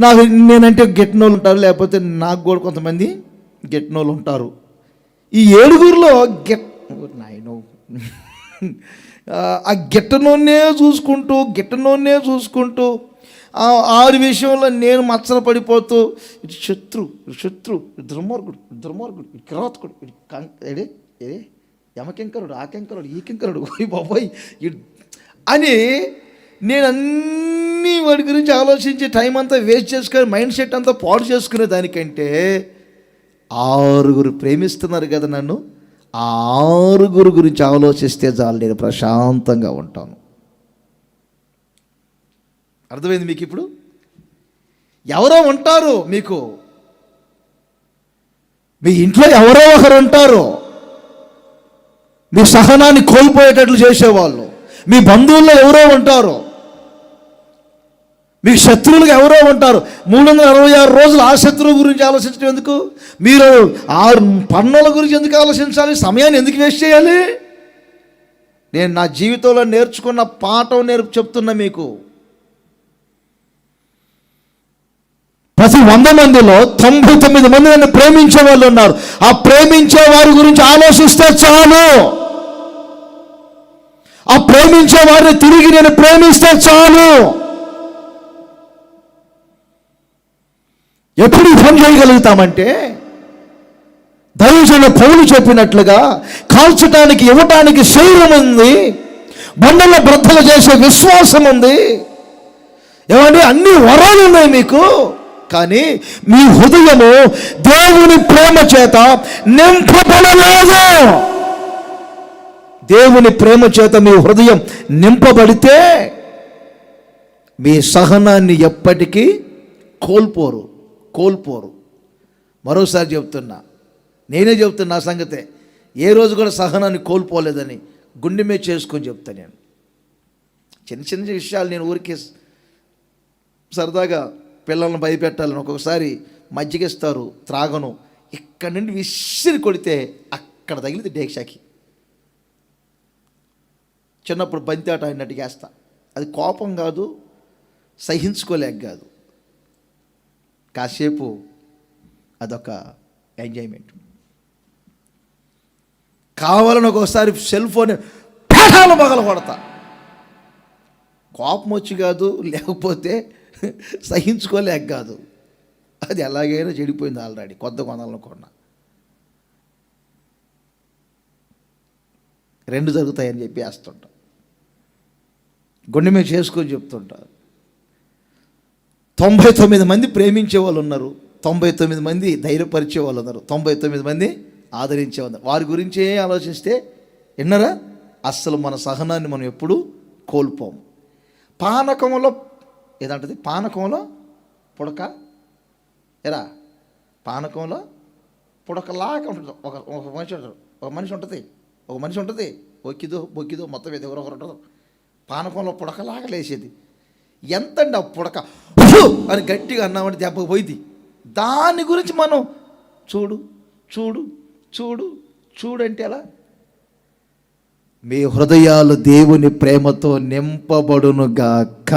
నాకు నేనంటే గెట్నోళ్ళు ఉంటారు లేకపోతే నాకు కూడా కొంతమంది గెట్నోళ్ళు ఉంటారు. ఈ ఏడుగురిలో గెట్ నాయనో. ఆ గిట్టనోన్నే చూసుకుంటూ గిట్టనోన్నే చూసుకుంటూ ఆరు విషయంలో నేను మచ్చల పడిపోతూ ఇటు శత్రు శత్రు దుర్మార్గుడు దుర్మార్గుడు ఇటు కిరాతకుడు ఇటు ఏడే ఏడే యమకింకరుడు ఆ కింకరుడు ఈ కింకరుడు ఓయ్ బాబోయ్ అని నేను అన్నీ వాడి గురించి ఆలోచించి టైం అంతా వేస్ట్ చేసుకొని మైండ్ సెట్ అంతా పాడు చేసుకునే దానికంటే ఆరుగురు ప్రేమిస్తున్నారు కదా నన్ను. ఆరుగురు గురించి ఆలోచిస్తే చాలు నేను ప్రశాంతంగా ఉంటాను. అర్థమైంది మీకు ఇప్పుడు? ఎవరో ఉంటారు మీకు. మీ ఇంట్లో ఎవరో ఒకరు ఉంటారు. మీ సహనాన్ని కోల్పోయేటట్లు చేసేవాళ్ళు. మీ బంధువుల్లో ఎవరో ఉంటారు. మీకు శత్రువులుగా ఎవరో ఉంటారు. మూడు వందల అరవై ఆరు రోజులు ఆ శత్రువు గురించి ఆలోచించడం ఎందుకు? మీరు ఆరు పన్నుల గురించి ఎందుకు ఆలోచించాలి? సమయాన్ని ఎందుకు వేస్ట్ చేయాలి? నేను నా జీవితంలో నేర్చుకున్న పాఠం నేర్పు చెప్తున్నా మీకు. ప్రతి వంద మందిలో తొంభై తొమ్మిది మంది నన్ను ప్రేమించే వాళ్ళు ఉన్నారు. ఆ ప్రేమించే వారి గురించి ఆలోచిస్తే చాలు. ఆ ప్రేమించే వారిని తిరిగి నేను ప్రేమిస్తే చాలు. ఎప్పుడు ఈ పని చేయగలుగుతామంటే దైవజన పౌలు చెప్పినట్లుగా కాల్చటానికి ఇవ్వటానికి శరీరం ఉంది బండల బ్రద్దలు చేసే విశ్వాసం ఉంది. ఏమండి? అన్ని వరాలు ఉన్నాయి మీకు. కానీ మీ హృదయము దేవుని ప్రేమ చేత నింపబడలేదు. దేవుని ప్రేమ చేత మీ హృదయం నింపబడితే మీ సహనాన్ని ఎప్పటికీ కోల్పోరు. కోల్పోరు. మరోసారి చెప్తున్నా. నేనే చెప్తున్నా నా సంగతే. ఏ రోజు కూడా సహనాన్ని కోల్పోలేదని గుండె మీద చేసుకొని చెప్తా నేను. చిన్న చిన్న విషయాలు నేను ఊరికే సరదాగా పిల్లల్ని భయపెట్టాలని ఒక్కొక్కసారి మజ్జిగిస్తారు త్రాగను. ఇక్కడ నుండి విసిరి కొడితే అక్కడ తగిలింది డేక్షాకి. చిన్నప్పుడు బంతి ఆట ఆడినట్టు చేస్తా. అది కోపం కాదు సహించుకోలేక కాదు. కాసేపు అదొక ఎంజాయ్మెంట్. కావాలని ఒక్కోసారి సెల్ ఫోన్ పేటాలు మొగలు కొడతా. కోపం వచ్చి కాదు లేకపోతే సహించుకోలేక కాదు. అది ఎలాగైనా చెడిపోయింది ఆల్రెడీ కొత్త కొనాలనుకున్నా రెండు జరుగుతాయని చెప్పి వేస్తుంటా. గుండె మీద చేసుకొని చెప్తుంటారు తొంభై తొమ్మిది మంది ప్రేమించే వాళ్ళు ఉన్నారు. తొంభై తొమ్మిది మంది ధైర్యపరిచే వాళ్ళు ఉన్నారు. తొంభై తొమ్మిది మంది ఆదరించే వాళ్ళు వారి గురించే ఆలోచిస్తే విన్నారా అస్సలు మన సహనాన్ని మనం ఎప్పుడు కోల్పోము పానకంలో ఏదంటది? పానకంలో పుడక? ఎరా? పానకంలో పుడకలాగా ఉంటుంది. ఒక ఒక మనిషి ఉంటాడు. ఒక మనిషి ఉంటుంది. ఒక మనిషి ఉంటుంది. ఒక్కిదో బొక్కిదో మొత్తం ఏదో ఒకరు ఉంటుంది పానకంలో పుడకలాగా లేచేది. ఎంతండి ఆ పుడక? అని గట్టిగా అన్నామంటే దెబ్బ పోయింది. దాని గురించి మనం చూడు చూడు చూడు చూడంటే ఎలా? మీ హృదయాలు దేవుని ప్రేమతో నింపబడునుగాక.